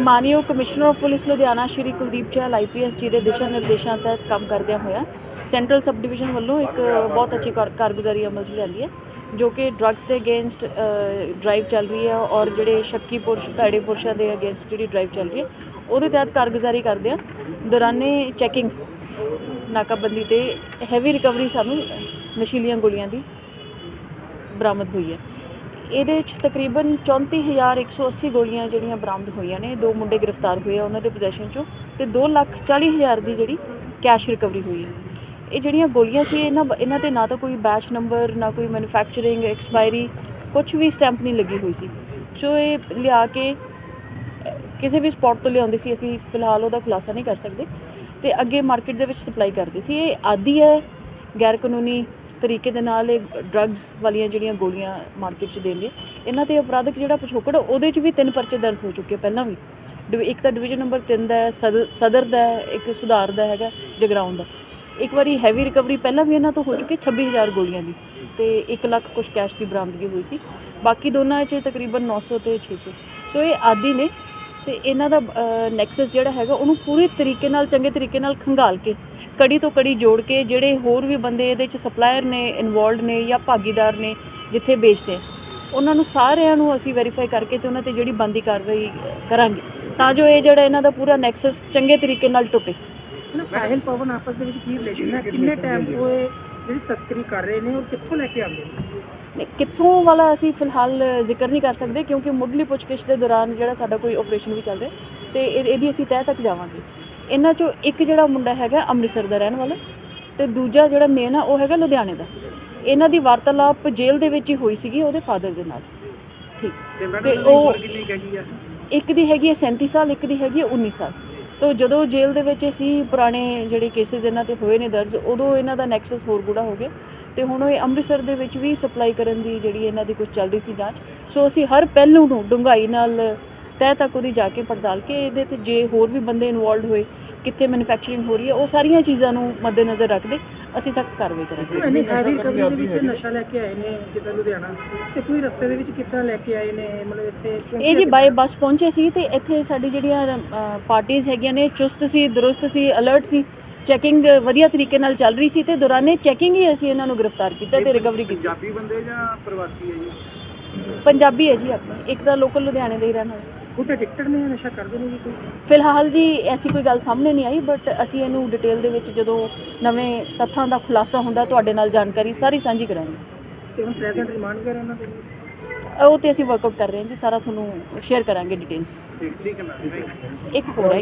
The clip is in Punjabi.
ਮਾਨਯੋਗ commissioner of police Ludhiana Shri Kuldeep Chahal IPS ji ਦੇ ਦਿਸ਼ਾ ਨਿਰਦੇਸ਼ਾਂ ਤਹਿਤ ਕੰਮ ਕਰਦਿਆਂ ਹੋਇਆ ਸੈਂਟਰਲ ਸਬ ਡਿਵੀਜ਼ਨ ਵੱਲੋਂ ਇੱਕ ਬਹੁਤ ਅੱਛੀ ਕਾਰ- ਕਾਰਗੁਜ਼ਾਰੀ ਅਮਲ 'ਚ ਲਿਆਂਦੀ ਹੈ, ਜੋ ਕਿ ਡਰੱਗਸ ਦੇ ਅਗੇਂਸਟ ਡਰਾਈਵ ਚੱਲ ਰਹੀ ਹੈ ਔਰ ਜਿਹੜੇ ਸ਼ੱਕੀ ਪੁਰਸ਼, ਭੈੜੇ ਪੁਰਸ਼ਾਂ ਦੇ ਅਗੇਂਸਟ ਜਿਹੜੀ ਡਰਾਈਵ ਚੱਲ ਰਹੀ ਹੈ, ਉਹਦੇ ਤਹਿਤ ਕਾਰਗੁਜ਼ਾਰੀ ਕਰਦੇ ਆ। ਦੌਰਾਨੇ ਚੈਕਿੰਗ ਨਾਕਾਬੰਦੀ ਤੇ ਹੈਵੀ ਰਿਕਵਰੀ ਸਾਨੂੰ ਨਸ਼ੀਲੀਆਂ ਗੋਲੀਆਂ ਦੀ ਬਰਾਮਦ ਹੋਈ ਹੈ। ਇਹਦੇ ਵਿੱਚ ਤਕਰੀਬਨ 34180 ਗੋਲੀਆਂ ਜਿਹੜੀਆਂ ਬਰਾਮਦ ਹੋਈਆਂ ਨੇ, ਦੋ ਮੁੰਡੇ ਗ੍ਰਿਫਤਾਰ ਹੋਏ ਆ ਉਹਨਾਂ ਦੇ ਪੋਜੀਸ਼ਨ ਚੋਂ ਤੇ 240000 ਦੀ ਜਿਹੜੀ ਕੈਸ਼ ਰਿਕਵਰੀ ਹੋਈ ਹੈ। ਇਹ ਜਿਹੜੀਆਂ ਗੋਲੀਆਂ ਸੀ, ਇਹਨਾਂ ਇਹਨਾਂ ਤੇ ਨਾ ਤਾਂ ਕੋਈ ਬੈਚ ਨੰਬਰ ਨਾ ਕੋਈ ਮੈਨੂਫੈਕਚਰਿੰਗ ਐਕਸਪਾਇਰੀ ਕੁਝ ਵੀ ਸਟੈਂਪ ਨਹੀਂ ਲੱਗੀ ਹੋਈ ਸੀ। ਸੋ ਇਹ ਲਿਆ ਕੇ ਕਿਸੇ ਵੀ ਸਪੌਟ ਤੋਂ ਲਿਆਉਂਦੇ ਸੀ, ਅਸੀਂ ਫਿਲਹਾਲ ਉਹਦਾ ਖੁਲਾਸਾ ਨਹੀਂ ਕਰ ਸਕਦੇ। ਤੇ ਅੱਗੇ ਮਾਰਕੀਟ ਦੇ ਵਿੱਚ ਸਪਲਾਈ ਕਰਦੇ ਸੀ। ਇਹ ਆਦੀ ਹੈ ਗੈਰ ਕਾਨੂੰਨੀ ਤਰੀਕੇ ਦੇ ਨਾਲ ਇਹ ਡਰੱਗਸ ਵਾਲੀਆਂ ਜਿਹੜੀਆਂ ਗੋਲੀਆਂ ਮਾਰਕੀਟ 'ਚ ਦੇਣਗੇ ਇਹਨਾਂ ਤੇ ਅਪਰਾਧਕ ਜਿਹੜਾ ਪਿਛੋਕੜ ਉਹਦੇ 'ਚ ਵੀ ਤਿੰਨ ਪਰਚੇ ਦਰਜ ਹੋ ਚੁੱਕੇ ਪਹਿਲਾਂ ਵੀ। ਡਿਵ- ਇੱਕ ਤਾਂ ਡਿਵੀਜ਼ਨ ਨੰਬਰ 3 ਦਾ ਹੈ, ਸਦਰ ਦਾ ਇੱਕ ਸੁਧਾਰ ਦਾ ਹੈਗਾ ਜਗਰਾਉਂ ਦਾ। ਇੱਕ ਵਾਰੀ ਹੈਵੀ ਰਿਕਵਰੀ ਪਹਿਲਾਂ ਵੀ ਇਹਨਾਂ ਤੋਂ ਹੋ ਚੁੱਕੀ 26000 ਗੋਲੀਆਂ ਦੀ ਤੇ 1 ਲੱਖ ਕੁਝ ਕੈਸ਼ ਦੀ ਬਰਾਮਦਗੀ ਹੋਈ ਸੀ। ਬਾਕੀ ਦੋਨਾਂ 'ਚ ਤਕਰੀਬਨ 900 ਤੇ 600 ਸੋ। ਇਹ ਆਦੀ ਨੇ ਤੇ ਇਹਨਾਂ ਦਾ ਨੈਕਸਸ ਜਿਹੜਾ ਹੈਗਾ ਉਹਨੂੰ ਪੂਰੇ ਤਰੀਕੇ ਨਾਲ ਚੰਗੇ ਤਰੀਕੇ ਨਾਲ ਖੰਗਾਲ ਕੇ ਕੜੀ ਤੋਂ ਕੜੀ ਜੋੜ ਕੇ ਜਿਹੜੇ ਹੋਰ ਵੀ ਬੰਦੇ ਇਹਦੇ 'ਚ ਸਪਲਾਇਰ ਨੇ ਇਨਵੋਲਡ ਨੇ ਜਾਂ ਭਾਗੀਦਾਰ ਨੇ ਜਿੱਥੇ ਵੇਚਦੇ ਉਹਨਾਂ ਨੂੰ ਸਾਰਿਆਂ ਨੂੰ ਅਸੀਂ ਵੈਰੀਫਾਈ ਕਰਕੇ ਤੇ ਉਹਨਾਂ ਤੇ ਜਿਹੜੀ ਬੰਦੀ ਕਾਰਵਾਈ ਕਰਾਂਗੇ। ਤਾਂ ਜੋ ਇਹ ਜਿਹੜਾ ਇਹਨਾਂ ਦਾ ਪੂਰਾ ਨੈਕਸਸ ਚੰਗੇ ਤਰੀਕੇ ਨਾਲ ਟੁੱਟੇ। ਸਾਹਿਲ ਪਵਨ ਆਪਸ ਦੇ ਵਿੱਚ ਕੀ ਰਿਲੇਸ਼ਨ ਹੈ? ਕਿੰਨੇ ਟਾਈਮ ਤੋਂ ਇਹ ਜਿਹੜੀ ਤਸਕਰੀ ਕਰ ਰਹੇ ਨੇ ਔਰ ਕਿੱਥੋਂ ਲੈ ਕੇ ਆਉਂਦੇ ਨੇ? ਕਿੱਥੋਂ ਵਾਲਾ ਅਸੀਂ ਫਿਲਹਾਲ ਜ਼ਿਕਰ ਨਹੀਂ ਕਰ ਸਕਦੇ ਕਿਉਂਕਿ ਮੁੱਢਲੀ ਪੁੱਛਗਿੱਛ ਦੇ ਦੌਰਾਨ ਜਿਹੜਾ ਸਾਡਾ ਕੋਈ ਆਪਰੇਸ਼ਨ ਵੀ ਚੱਲ ਰਿਹਾ ਤੇ ਇਹ- ਇਹਦੀ ਅਸੀਂ ਤਹਿ ਤੱਕ ਜਾਵਾਂਗੇ। ਇਹਨਾਂ ਚੋਂ ਇੱਕ ਜਿਹੜਾ ਮੁੰਡਾ ਹੈਗਾ ਅੰਮ੍ਰਿਤਸਰ ਦਾ ਰਹਿਣ ਵਾਲਾ ਤੇ ਦੂਜਾ ਜਿਹੜਾ ਮੇਨ ਆ ਉਹ ਹੈਗਾ ਲੁਧਿਆਣੇ ਦਾ। ਇਹਨਾਂ ਦੀ ਵਾਰਤਾਲਾਪ ਜੇਲ੍ਹ ਦੇ ਵਿੱਚ ਹੀ ਹੋਈ ਸੀਗੀ ਉਹਦੇ ਫਾਦਰ ਦੇ ਨਾਲ। ਠੀਕ। ਤੇ ਉਹ ਇੱਕ ਦੀ ਹੈਗੀ ਹੈ 37 ਸਾਲ ਇੱਕ ਦੀ ਹੈਗੀ ਹੈ 19 ਸਾਲ। ਤੋਂ ਜਦੋਂ ਜੇਲ੍ਹ ਦੇ ਵਿੱਚ ਅਸੀਂ ਪੁਰਾਣੇ ਜਿਹੜੇ ਕੇਸਿਸ ਇਹਨਾਂ ਤੇ ਹੋਏ ਨੇ ਦਰਜ ਉਦੋਂ ਇਹਨਾਂ ਦਾ ਨੈਕਸਸ ਹੋਰ ਗੂੜਾ ਹੋ ਗਿਆ। ਤੇ ਹੁਣ ਇਹ ਅੰਮ੍ਰਿਤਸਰ ਦੇ ਵਿੱਚ ਵੀ ਸਪਲਾਈ ਕਰਨ ਦੀ ਜਿਹੜੀ ਇਹਨਾਂ ਦੀ ਕੁਝ ਚੱਲ ਰਹੀ ਸੀ ਜਾਂਚ। ਸੋ ਅਸੀਂ ਹਰ ਪਹਿਲੂ ਨੂੰ ਡੂੰਘਾਈ ਨਾਲ ਤਹਿ ਤੱਕ ਉਹਦੀ ਜਾ ਕੇ ਪੜਤਾਲ ਕੇ ਇਹਦੇ ਤੇ ਜੇ ਹੋਰ ਵੀ ਬੰਦੇ ਇਨਵੋਲਡ ਹੋਏ ਕਿੱਥੇ ਮੈਨੂਫੈਕਚਰਿੰਗ ਹੋ ਰਹੀ ਹੈ ਉਹ ਸਾਰੀਆਂ ਚੀਜ਼ਾਂ ਨੂੰ ਮੱਦੇਨਜ਼ਰ ਰੱਖਦੇ ਅਸੀਂ ਸਖਤ ਕਾਰਵਾਈ ਕਰਾਂਗੇ। ਦੇ ਵਿੱਚ ਨਸ਼ਾ ਲੈ ਕੇ ਆਏ ਨੇ ਜਿੱਦਾਂ ਲੁਧਿਆਣਾ। ਤੇ ਕੋਈ ਰਸਤੇ ਦੇ ਵਿੱਚ ਕਿੱਦਾਂ ਲੈ ਕੇ ਆਏ ਨੇ ਮਤਲਬ ਇੱਥੇ ਇਹ ਜੀ ਬਾਏ ਬੱਸ ਪਹੁੰਚੇ ਸੀ ਤੇ ਇੱਥੇ ਸਾਡੀ ਜਿਹੜੀਆਂ ਪਾਰਟੀਆਂ ਹੈਗੀਆਂ ਨੇ ਚੁਸਤ ਸੀ ਦਰੁਸਤ ਸੀ ਅਲਰਟ ਸੀ ਚੈਕਿੰਗ ਵਧੀਆ ਤਰੀਕੇ ਨਾਲ ਚੱਲ ਰਹੀ ਸੀ ਤੇ ਦੌਰਾਨੇ ਚੈਕਿੰਗ ਹੀ ਅਸੀਂ ਇਹਨਾਂ ਨੂੰ ਗ੍ਰਿਫਤਾਰ ਕੀਤਾ ਤੇ ਰਿਕਵਰੀ ਕੀਤੀ। ਪੰਜਾਬੀ ਬੰਦੇ ਜਾਂ ਪ੍ਰਵਾਸੀ ਹੈ ਜੀ? ਪੰਜਾਬੀ ਹੈ ਜੀ ਆਪਣੇ ਇੱਕ ਤਾਂ ਲੋਕਲ ਲੁਧਿਆਣੇ ਦੇ ਹੀ ਰਹਿਣ ਵਾਲੇ। ਉਹ ਤੇ ਐਡਿਕਟਡ ਨੇ ਨਸ਼ਾ ਕਰਦੇ ਨੇ ਜੀ ਕੋਈ? ਫਿਲਹਾਲ ਜੀ ਐਸੀ ਕੋਈ ਗੱਲ ਸਾਹਮਣੇ ਨਹੀਂ ਆਈ ਬਟ ਅਸੀਂ ਇਹਨੂੰ ਡਿਟੇਲ ਦੇ ਵਿੱਚ ਜਦੋਂ ਨਵੇਂ ਤੱਥਾਂ ਦਾ ਖੁਲਾਸਾ ਹੁੰਦਾ ਤੁਹਾਡੇ ਨਾਲ ਜਾਣਕਾਰੀ ਸਾਰੀ ਸਾਂਝੀ ਕਰਾਂਗੇ। ਤੇ ਹੁਣ ਪ੍ਰੈਜ਼ੈਂਟ ਰਿਮਾਂਡ ਕਰ ਉਹਨਾਂ ਦੇ? ਉਹ ਤੇ ਅਸੀਂ ਵਰਕਆਊਟ ਕਰ ਰਹੇ ਹਾਂ ਜੀ ਸਾਰਾ ਤੁਹਾਨੂੰ ਸ਼ੇਅਰ ਕਰਾਂਗੇ ਡਿਟੇਲਸ ਠੀਕ ਠੀਕ ਹੈ ਮੈਮ ਇੱਕ ਹੋਰ ਹੈ